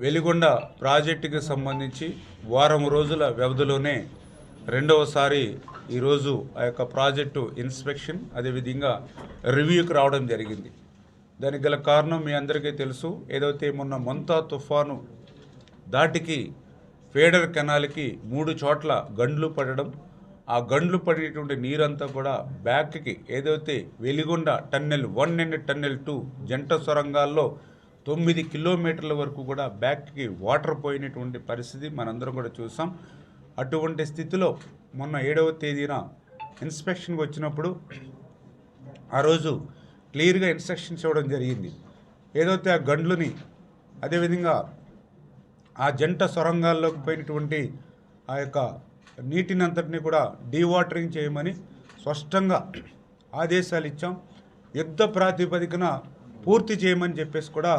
వెలిగొండ ప్రాజెక్టుకి సంబంధించి వారం రోజుల వ్యవధిలోనే రెండవసారి ఈరోజు ఆ యొక్క ప్రాజెక్టు ఇన్స్పెక్షన్ అదేవిధంగా రివ్యూకి రావడం జరిగింది. దానికి గల కారణం మీ అందరికీ తెలుసు. ఏదైతే మొన్న మొంతా తుఫాను దాటికి ఫేడర్ కెనాల్కి మూడు చోట్ల గండ్లు పడడం ఆ గండ్లు పడేటువంటి నీరంతా కూడా బ్యాక్కి ఏదైతే Veligonda tunnel one and tunnel two జంట సొరంగాల్లో తొమ్మిది కిలోమీటర్ల వరకు కూడా బ్యాక్కి వాటర్ పోయినటువంటి పరిస్థితి మనందరం కూడా చూసాం. అటువంటి స్థితిలో మొన్న ఏడవ తేదీన ఇన్స్పెక్షన్కి వచ్చినప్పుడు ఆ రోజు క్లియర్గా ఇన్స్ట్రక్షన్స్ ఇవ్వడం జరిగింది. ఏదైతే ఆ గండ్లుని అదేవిధంగా ఆ జంట సొరంగాల్లోకి పోయినటువంటి ఆ యొక్క నీటినంతటిని కూడా డీవాటరింగ్ చేయమని స్పష్టంగా ఆదేశాలు ఇచ్చాం. యుద్ధ ప్రాతిపదికన పూర్తి చేయమని చెప్పేసి కూడా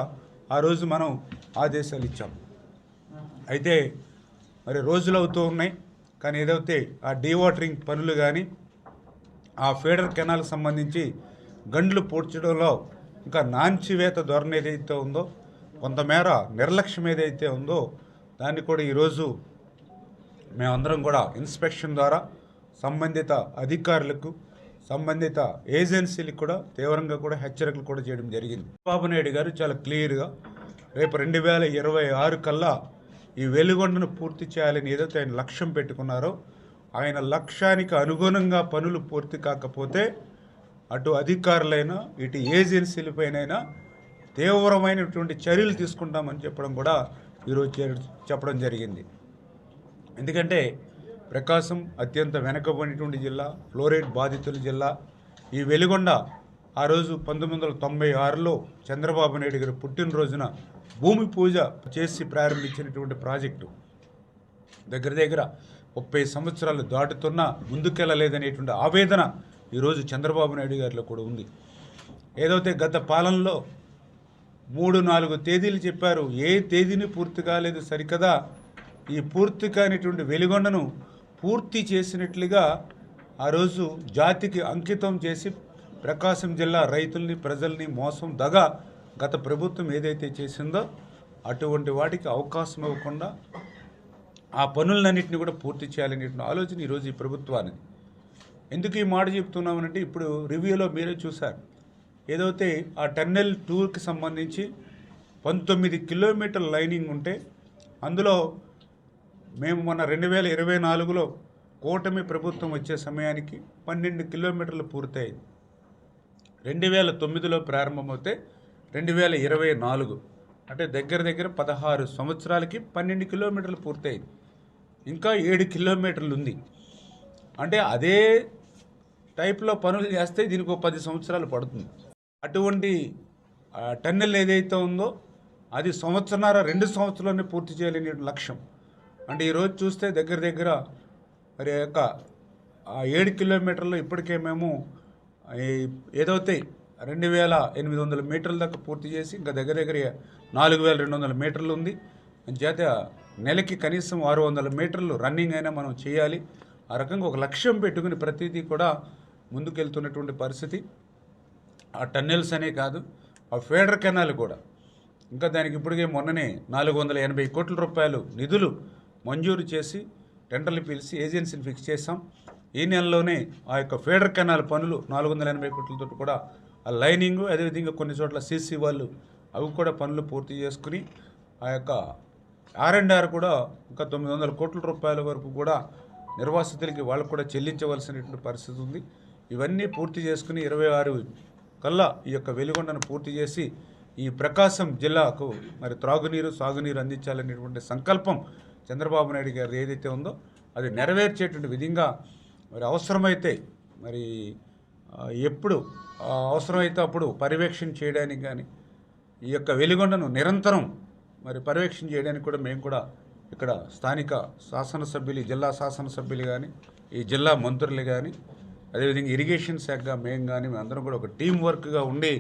ఆ రోజు మనం ఆదేశాలు ఇచ్చాం. అయితే మరి రోజులు అవుతూ ఉన్నాయి. కానీ ఏదైతే ఆ డీవాటరింగ్ పనులు కానీ ఆ ఫీడర్ కెనాల్కి సంబంధించి గండ్లు పూడ్చడంలో ఇంకా నాంచివేత ధోరణి ఏదైతే ఉందో కొంతమేర నిర్లక్ష్యం ఏదైతే ఉందో దాన్ని కూడా ఈరోజు మేమందరం కూడా ఇన్స్పెక్షన్ ద్వారా సంబంధిత అధికారులకు సంబంధిత ఏజెన్సీలకు కూడా తీవ్రంగా కూడా హెచ్చరికలు కూడా చేయడం జరిగింది. బాబు నాయుడు గారు చాలా క్లియర్గా రేపు రెండు వేల ఇరవై ఆరు కల్లా ఈ వెలుగొండను పూర్తి చేయాలని ఏదైతే ఆయన లక్ష్యం పెట్టుకున్నారో ఆయన లక్ష్యానికి అనుగుణంగా పనులు పూర్తి కాకపోతే అటు అధికారులైనా ఇటు ఏజెన్సీలపైనైనా తీవ్రమైనటువంటి చర్యలు తీసుకుంటామని చెప్పడం కూడా ఈరోజు చే- చెప్పడం జరిగింది. ఎందుకంటే ప్రకాశం అత్యంత వెనకబడినటువంటి జిల్లా ఫ్లోరైడ్ బాధితుల జిల్లా. ఈ వెలిగొండ ఆ రోజు పంతొమ్మిది వందల తొంభై ఆరులో చంద్రబాబు నాయుడు గారి పుట్టినరోజున భూమి పూజ చేసి ప్రారంభించినటువంటి ప్రాజెక్టు. దగ్గర దగ్గర ముప్పై సంవత్సరాలు దాటుతున్నా ముందుకెళ్ళలేదనేటువంటి ఆవేదన ఈరోజు చంద్రబాబు నాయుడు గారిలో కూడా ఉంది. ఏదైతే గత పాలనలో మూడు నాలుగు తేదీలు చెప్పారు ఏ తేదీని పూర్తి కాలేదు సరికదా ఈ పూర్తి కానిటువంటి వెలుగొండను పూర్తి చేసినట్లుగా ఆ రోజు జాతికి అంకితం చేసి ప్రకాశం జిల్లా రైతుల్ని ప్రజల్ని మోసం దగ గత ప్రభుత్వం ఏదైతే చేసిందో అటువంటి వాటికి అవకాశం ఇవ్వకుండా ఆ పనులన్నింటినీ కూడా పూర్తి చేయాలనే ఆలోచన ఈరోజు ఈ ప్రభుత్వానికి ఎందుకు ఈ మాట చెప్తున్నామనంటే ఇప్పుడు రివ్యూలో మీరే చూశారు. ఏదైతే ఆ టన్నెల్ టూర్కి సంబంధించి పంతొమ్మిది కిలోమీటర్ల లైనింగ్ ఉంటే అందులో మేము మొన్న రెండు వేల ఇరవై నాలుగులో కూటమి ప్రభుత్వం వచ్చే సమయానికి పన్నెండు కిలోమీటర్లు పూర్తయింది. రెండు వేల తొమ్మిదిలో ప్రారంభమవుతే రెండు వేల ఇరవై నాలుగు అంటే దగ్గర దగ్గర పదహారు సంవత్సరాలకి పన్నెండు కిలోమీటర్లు పూర్తయింది. ఇంకా ఏడు కిలోమీటర్లు ఉంది. అంటే అదే టైప్లో పనులు చేస్తే దీనికి ఒక పది సంవత్సరాలు పడుతుంది. అటువంటి టన్నెల్ ఏదైతే ఉందో అది సంవత్సరన్నర రెండు సంవత్సరాలని పూర్తి చేయలేని లక్ష్యం. అంటే ఈరోజు చూస్తే దగ్గర దగ్గర మరి యొక్క ఏడు కిలోమీటర్లు ఇప్పటికే మేము ఏదైతే రెండు వేల ఎనిమిది వందల మీటర్ల దాకా పూర్తి చేసి ఇంకా దగ్గర దగ్గర నాలుగు వేల రెండు వందల మీటర్లు ఉంది. చేత నెలకి కనీసం ఆరు వందల మీటర్లు రన్నింగ్ అయినా మనం చేయాలి. ఆ రకంగా ఒక లక్ష్యం పెట్టుకుని ప్రతిదీ కూడా ముందుకెళ్తున్నటువంటి పరిస్థితి. ఆ టన్నెల్స్ అనే కాదు ఆ ఫేడర్ కెనాల్ కూడా. ఇంకా దానికి ఇప్పటికే మొన్ననే నాలుగు వందల ఎనభై కోట్ల రూపాయలు నిధులు మంజూరు చేసి టెండర్లు పిలిచి ఏజెన్సీని ఫిక్స్ చేశాం. ఈ నెలలోనే ఆ యొక్క ఫీడర్ కెనాల్ పనులు నాలుగు వందల ఎనభై కోట్లతో కూడా ఆ లైనింగ్ అదేవిధంగా కొన్ని చోట్ల సీసీ వాళ్ళు అవి కూడా పనులు పూర్తి చేసుకుని ఆ యొక్క ఆర్ అండ్ ఆర్ కూడా ఇంకా తొమ్మిది వందల కోట్ల రూపాయల వరకు కూడా నిర్వాసితులకి వాళ్ళకు కూడా చెల్లించవలసినటువంటి పరిస్థితి ఉంది. ఇవన్నీ పూర్తి చేసుకుని ఇరవై ఆరు కల్లా ఈ యొక్క వెలుగొండను పూర్తి చేసి ఈ ప్రకాశం జిల్లాకు మరి త్రాగునీరు సాగునీరు అందించాలనేటువంటి సంకల్పం చంద్రబాబు నాయుడు గారు ఏదైతే ఉందో అది నెరవేర్చేటువంటి విధంగా మరి అవసరమైతే మరి ఎప్పుడు అవసరమైతే అప్పుడు పర్యవేక్షణ చేయడానికి కానీ ఈ యొక్క వెలుగొండను నిరంతరం మరి పర్యవేక్షణ చేయడానికి కూడా మేము కూడా ఇక్కడ స్థానిక శాసనసభ్యులు ఈ జిల్లా శాసనసభ్యులు కానీ ఈ జిల్లా మంత్రులు కానీ అదేవిధంగా ఇరిగేషన్ శాఖగా మేము కానీ మేమందరం కూడా ఒక టీం వర్క్గా ఉండి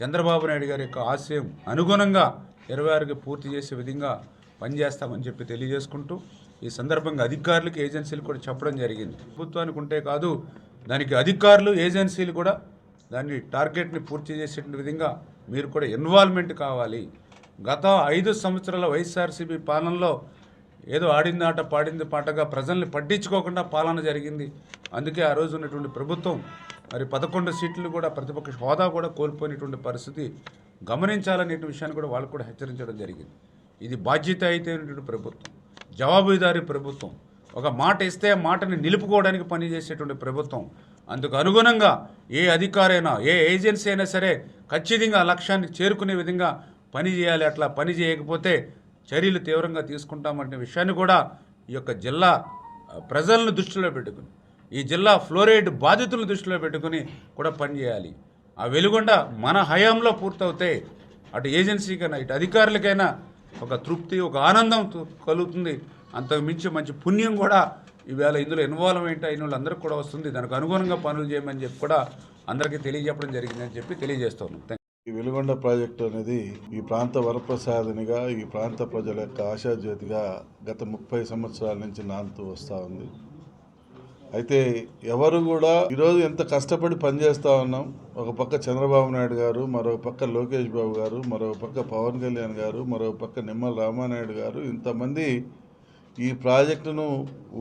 చంద్రబాబు నాయుడు గారి యొక్క ఆశయం అనుగుణంగా ఇరవై ఆరుకి పూర్తి చేసే విధంగా పనిచేస్తామని చెప్పి తెలియజేసుకుంటూ ఈ సందర్భంగా అధికారులకు ఏజెన్సీలు కూడా చెప్పడం జరిగింది. ప్రభుత్వానికి ఉంటే కాదు దానికి అధికారులు ఏజెన్సీలు కూడా దాన్ని టార్గెట్ని పూర్తి చేసే విధంగా మీరు కూడా ఇన్వాల్వ్మెంట్ కావాలి. గత ఐదు సంవత్సరాల వైఎస్ఆర్సీపీ పాలనలో ఏదో ఆడింది ఆట పాడింది పాటగా ప్రజల్ని పట్టించుకోకుండా పాలన జరిగింది. అందుకే ఆ రోజు ఉన్నటువంటి ప్రభుత్వం మరి పదకొండు సీట్లు కూడా ప్రతిపక్ష హోదా కూడా కోల్పోయినటువంటి పరిస్థితి గమనించాలనే విషయాన్ని కూడా వాళ్ళు కూడా హెచ్చరించడం జరిగింది. ఇది బాధ్యత అయితేనటువంటి ప్రభుత్వం? జవాబుదారీ ప్రభుత్వం. ఒక మాట ఇస్తే ఆ మాటని నిలుపుకోవడానికి పనిచేసేటువంటి ప్రభుత్వం. అందుకు అనుగుణంగా ఏ అధికారైనా ఏ ఏజెన్సీ అయినా సరే ఖచ్చితంగా ఆ లక్ష్యాన్ని చేరుకునే విధంగా పని చేయాలి. అట్లా పని చేయకపోతే చర్యలు తీవ్రంగా తీసుకుంటామంటే విషయాన్ని కూడా ఈ యొక్క జిల్లా ప్రజలను దృష్టిలో పెట్టుకుని ఈ జిల్లా ఫ్లోరైడ్ బాధితులను దృష్టిలో పెట్టుకుని కూడా పనిచేయాలి ఆ వెలుగొండ మన హయాంలో పూర్తవుతే అటు ఏజెన్సీకైనా ఇటు అధికారులకైనా ఒక తృప్తి ఒక ఆనందం కలుగుతుంది. అంతకు మించి మంచి పుణ్యం కూడా ఈవేళ ఇందులో ఇన్వాల్వ్మెంట్ అయిన వాళ్ళందరికీ కూడా వస్తుంది. దానికి అనుగుణంగా పనులు చేయమని చెప్పి కూడా అందరికీ తెలియజెప్పడం జరిగిందని చెప్పి తెలియజేస్తున్నాం. ఈ వెలుగొండ ప్రాజెక్టు అనేది ఈ ప్రాంత వరప్రసాదినిగా ఈ ప్రాంత ప్రజల యొక్క ఆశాజ్యోతిగా గత ముప్పై సంవత్సరాల నుంచి నాంతూ వస్తూ ఉంది. అయితే ఎవరు కూడా ఈరోజు ఎంత కష్టపడి పనిచేస్తూ ఉన్నాం? ఒక పక్క చంద్రబాబు నాయుడు గారు మరో పక్క లోకేష్ బాబు గారు మరో పక్క పవన్ కళ్యాణ్ గారు మరో పక్క నిమ్మల రామానాయుడు గారు ఇంతమంది ఈ ప్రాజెక్టును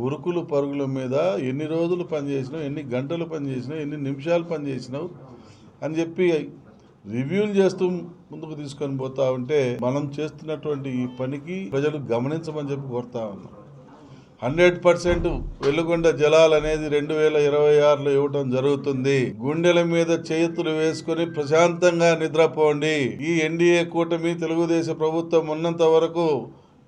ఉరుకులు పరుగుల మీద ఎన్ని రోజులు పనిచేసినావు ఎన్ని గంటలు పనిచేసినావు ఎన్ని నిమిషాలు పనిచేసినావు అని చెప్పి రివ్యూలు చేస్తూ ముందుకు తీసుకొని పోతా ఉంటే మనం చేస్తున్నటువంటి ఈ పనికి ప్రజలు గమనించమని చెప్పి కోరుతా ఉన్నాం. హండ్రెడ్ పర్సెంట్ వెలుగొండ జలాలు అనేది రెండు వేల ఇరవై ఆరులో ఇవ్వటం జరుగుతుంది. గుండెల మీద చేతులు వేసుకొని ప్రశాంతంగా నిద్రపోండి. ఈ ఎన్డీఏ కూటమి తెలుగుదేశం ప్రభుత్వం ఉన్నంత వరకు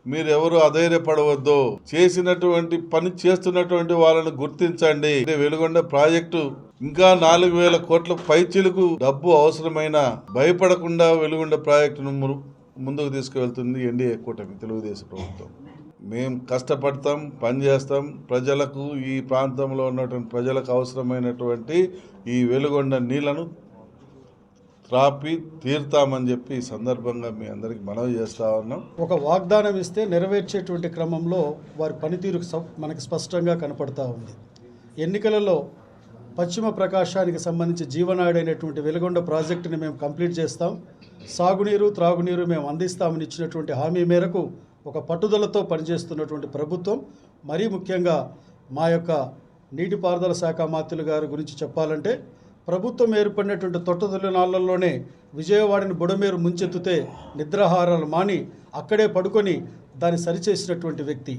మీరెవరు అధైర్యపడవద్దు. చేసినటువంటి పని చేస్తున్నటువంటి వాళ్ళని గుర్తించండి. వెలుగొండ ప్రాజెక్టు ఇంకా నాలుగు వేల కోట్ల పైచీలకు డబ్బు అవసరమైన భయపడకుండా వెలుగొండ ప్రాజెక్టును ముందుకు తీసుకువెళ్తుంది ఎన్డీఏ కూటమి తెలుగుదేశం ప్రభుత్వం. మేము కష్టపడతాం పనిచేస్తాం ప్రజలకు ఈ ప్రాంతంలో ఉన్నటువంటి ప్రజలకు అవసరమైనటువంటి ఈ వెలుగొండ నీళ్ళను త్రాపి తీరుతామని చెప్పి ఈ సందర్భంగా మీ అందరికి మనవి చేస్తా ఉన్నాం. ఒక వాగ్దానం ఇస్తే నెరవేర్చేటువంటి క్రమంలో వారి పనితీరు మనకి స్పష్టంగా కనపడతా ఉంది. ఎన్నికలలో పశ్చిమ ప్రకాశానికి సంబంధించి జీవనాడైనటువంటి వెలుగొండ ప్రాజెక్టుని మేము కంప్లీట్ చేస్తాం. సాగునీరు త్రాగునీరు మేము అందిస్తామని ఇచ్చినటువంటి హామీ మేరకు ఒక పట్టుదలతో పనిచేస్తున్నటువంటి ప్రభుత్వం మరీ ముఖ్యంగా మా యొక్క నీటిపారుదల శాఖ మాత్రులు గారి గురించి చెప్పాలంటే ప్రభుత్వం ఏర్పడినటువంటి తొట్టతొలి నాళ్ళలోనే విజయవాడని బుడమేరు ముంచెత్తుతే నిద్రాహారాలు మాని అక్కడే పడుకొని దాన్ని సరిచేసినటువంటి వ్యక్తి.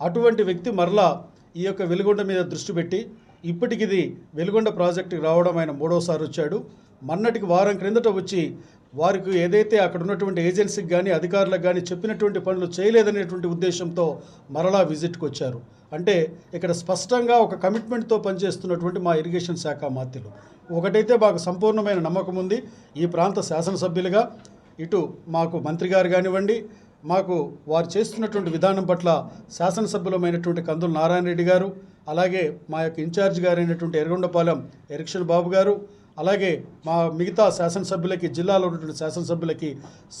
అటువంటి వ్యక్తి మరలా ఈ యొక్క వెలుగొండ మీద దృష్టి పెట్టి ఇప్పటికిది వెలుగొండ ప్రాజెక్టుకి రావడం ఆయన మూడోసారి వచ్చాడు. మొన్నటికి వారం క్రిందట వచ్చి వారికి ఏదైతే అక్కడ ఉన్నటువంటి ఏజెన్సీకి కానీ అధికారులకు కానీ చెప్పినటువంటి పనులు చేయలేదనేటువంటి ఉద్దేశంతో మరలా విజిట్కి వచ్చారు. అంటే ఇక్కడ స్పష్టంగా ఒక కమిట్మెంట్తో పనిచేస్తున్నటువంటి మా ఇరిగేషన్ శాఖ మాత్యులు. ఒకటైతే మాకు సంపూర్ణమైన నమ్మకం ఉంది. ఈ ప్రాంత శాసనసభ్యులుగా ఇటు మాకు మంత్రి గారు కానివ్వండి మాకు వారు చేస్తున్నటువంటి విధానం పట్ల శాసనసభ్యులమైనటువంటి కందుల నారాయణ రెడ్డి గారు అలాగే మా యొక్క ఇన్ఛార్జ్ గారైనటువంటి ఎర్రగొండపాలెం ఎరిక్షన్ బాబు గారు అలాగే మా మిగతా శాసనసభ్యులకి జిల్లాలో ఉన్నటువంటి శాసనసభ్యులకి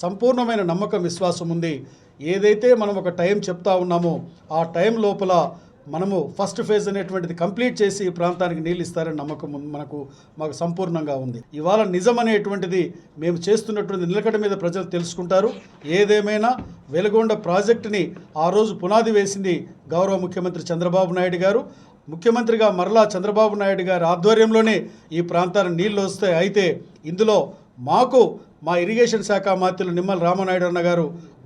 సంపూర్ణమైన నమ్మకం విశ్వాసం ఉంది. ఏదైతే మనం ఒక టైం చెప్తా ఉన్నామో ఆ టైం లోపల మనము ఫస్ట్ ఫేజ్ అనేటువంటిది కంప్లీట్ చేసి ఈ ప్రాంతానికి నీళ్ళు ఇస్తారని నమ్మకం మనకు మాకు సంపూర్ణంగా ఉంది. ఇవాళ నిజం అనేటువంటిది మేము చేస్తున్నటువంటి నిలకడ మీద ప్రజలు తెలుసుకుంటారు. ఏదేమైనా వెలుగొండ ప్రాజెక్టుని ఆ రోజు పునాది వేసింది గౌరవ ముఖ్యమంత్రి చంద్రబాబు నాయుడు గారు. ముఖ్యమంత్రిగా మరలా చంద్రబాబు నాయుడు గారి ఆధ్వర్యంలోనే ఈ ప్రాంతానికి నీళ్ళు వస్తాయి. అయితే ఇందులో మాకు మా ఇరిగేషన్ శాఖ మాత్రులు నిమ్మల రామనాయుడు అన్న గారు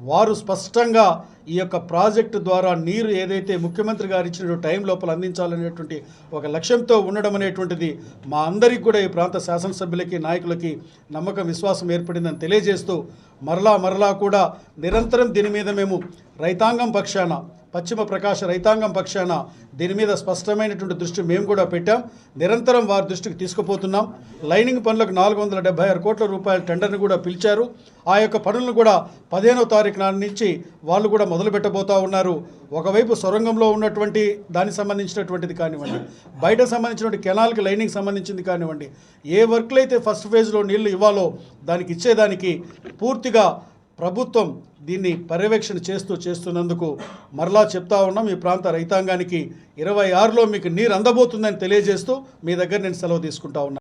వారు స్పష్టంగా ఈ యొక్క ప్రాజెక్టు ద్వారా నీరు ఏదైతే ముఖ్యమంత్రి గారు ఇచ్చిన టైం లోపల అందించాలనేటువంటి ఒక లక్ష్యంతో ఉండడం అనేటువంటిది మా అందరికీ కూడా ఈ ప్రాంత శాసనసభ్యులకి నాయకులకి నమ్మకం విశ్వాసం ఏర్పడిందని తెలియజేస్తూ మరలా మరలా కూడా నిరంతరం దీని మీద మేము రైతాంగం పక్షాన పశ్చిమ ప్రకాశ రైతాంగం పక్షాన దీని మీద స్పష్టమైనటువంటి దృష్టి మేము కూడా పెట్టాం. నిరంతరం వారి దృష్టికి తీసుకుపోతున్నాం. లైనింగ్ పనులకు నాలుగు వందల డెబ్బై ఆరు కోట్ల రూపాయల టెండర్ని కూడా పిలిచారు. ఆ యొక్క పనులను కూడా పదిహేనో తారీఖు నాటి నుంచి వాళ్ళు కూడా మొదలు పెట్టబోతూ ఉన్నారు. ఒకవైపు సొరంగంలో ఉన్నటువంటి దానికి సంబంధించినటువంటిది కానివ్వండి బయట సంబంధించినటువంటి కెనాల్కి లైనింగ్ సంబంధించింది కానివ్వండి ఏ వర్క్లు అయితే ఫస్ట్ ఫేజ్లో నీళ్ళు ఇవ్వాలో దానికి ఇచ్చేదానికి పూర్తిగా ప్రభుత్వం దీన్ని పర్యవేక్షణ చేస్తూ చేస్తున్నందుకు మరలా చెప్తా ఉన్నాం. ఈ ప్రాంత రైతాంగానికి ఇరవై ఆరులో మీకు నీరు అందబోతుందని తెలియజేస్తూ మీ దగ్గర నేను సెలవు తీసుకుంటా ఉన్నాను